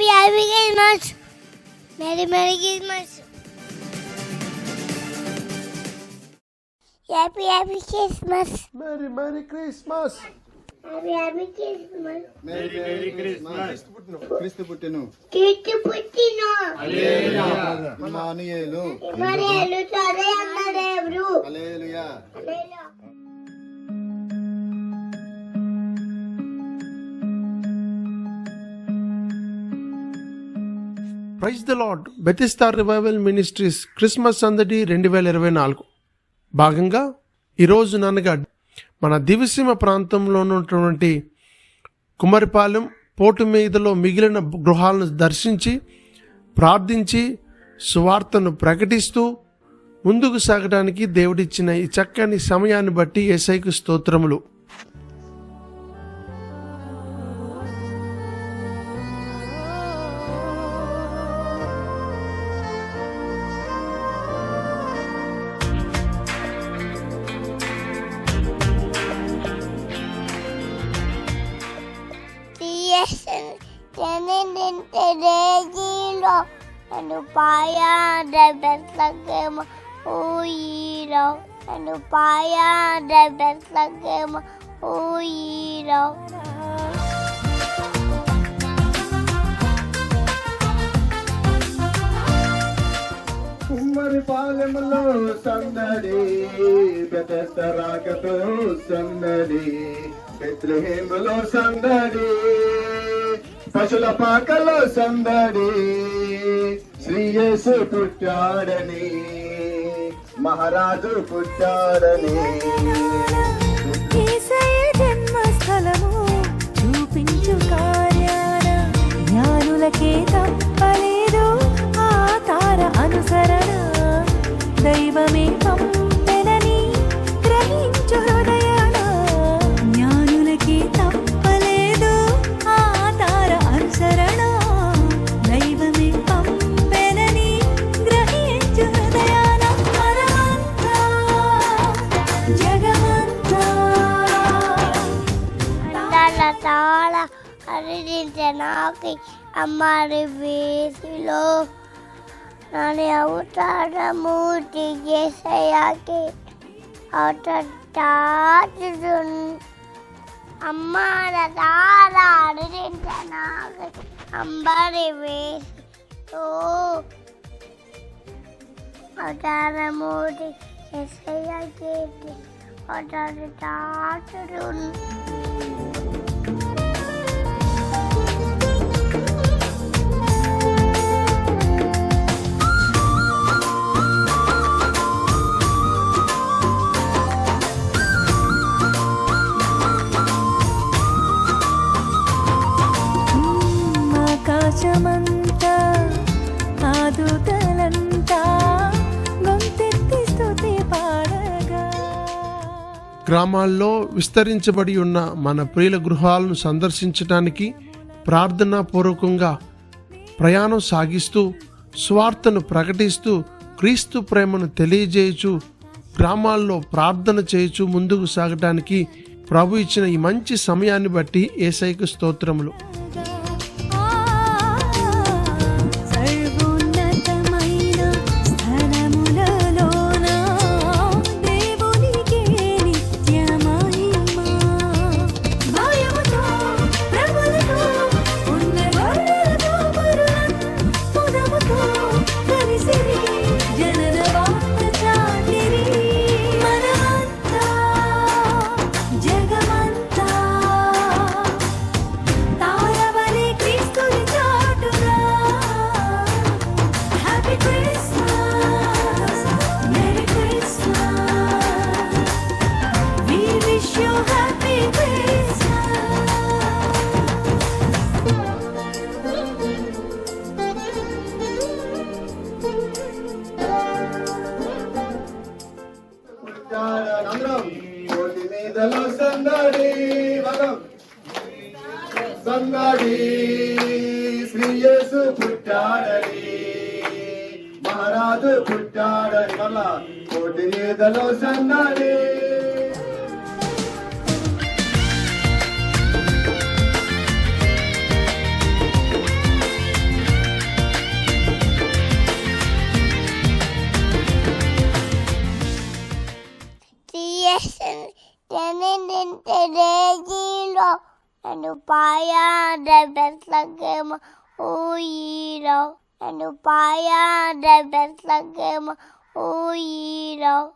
happy happy Christmas merry merry Christmas happy happy Christmas merry merry Christmas happy happy Christmas merry merry Christmas క్రీస్తు పుట్టెను కీర్తి పుట్టిన ఇమానుయేలు మరి ఎల్లుతారే అన్నారు ఎవరు హల్లెలూయా ప్రైజ్ ద లాడ్ బెతిస్టార్ రివైవల్ మినిస్ట్రీస్ క్రిస్మస్ సందడి రెండు వేల ఇరవై నాలుగు. భాగంగా ఈరోజు నన్నగడ్ మన దివిసీమ ప్రాంతంలో ఉన్నటువంటి కుమరిపాలెం పోటు మీదలో మిగిలిన గృహాలను దర్శించి ప్రార్థించి సువార్తను ప్రకటిస్తూ ముందుకు సాగడానికి దేవుడిచ్చిన ఈ చక్కని సమయాన్ని బట్టి ఏసైకు స్తోత్రములు. 500 పెట్లకేమో ఊయిలో రెండు 500 పెట్లకేమో ఊయిలో కుమ్మరి పాలెములో సందడి బెతెస్త రాకతో సందడి బెత్లహేములో సందడి పశుల పాకలో సందడి శ్రీయేసు పుట్టాడని మహారాజు పుట్టాడని. வாக்கை அம்மாறு பேசிலோ நான் அவட்டாட மூர்த்திகே செயக்கே அவட்டாட்டுதுன் அம்மாட தாராடுகின்றனாக அம்பாறை பேசி ஓ அவட்டாட மூர்த்தி எசையா கேட்டு அவட்டாடு தாட்டுதுன் గ్రామాల్లో విస్తరించబడి ఉన్న మన ప్రియుల గృహాలను సందర్శించడానికి ప్రార్థనాపూర్వకంగా ప్రయాణం సాగిస్తూ స్వార్థను ప్రకటిస్తూ క్రీస్తు ప్రేమను తెలియజేయచు గ్రామాల్లో ప్రార్థన చేయచు ముందుకు సాగటానికి ప్రభు ఇచ్చిన ఈ మంచి సమయాన్ని బట్టి ఏసైకు స్తోత్రములు. ದಾಡಲಿ ಶ್ರೀಯಸು ಪುಟ್ಟಾಡಲಿ ಮಹಾರಾಜು ಪುಟ್ಟಾಡಲಿ ಮಲ್ಲ ಕೋಟೆಯದಲೋ ಸನ್ನಲಿ Yes, and then in the regular. Anupaya Devasagama Uyiro Oh, you know.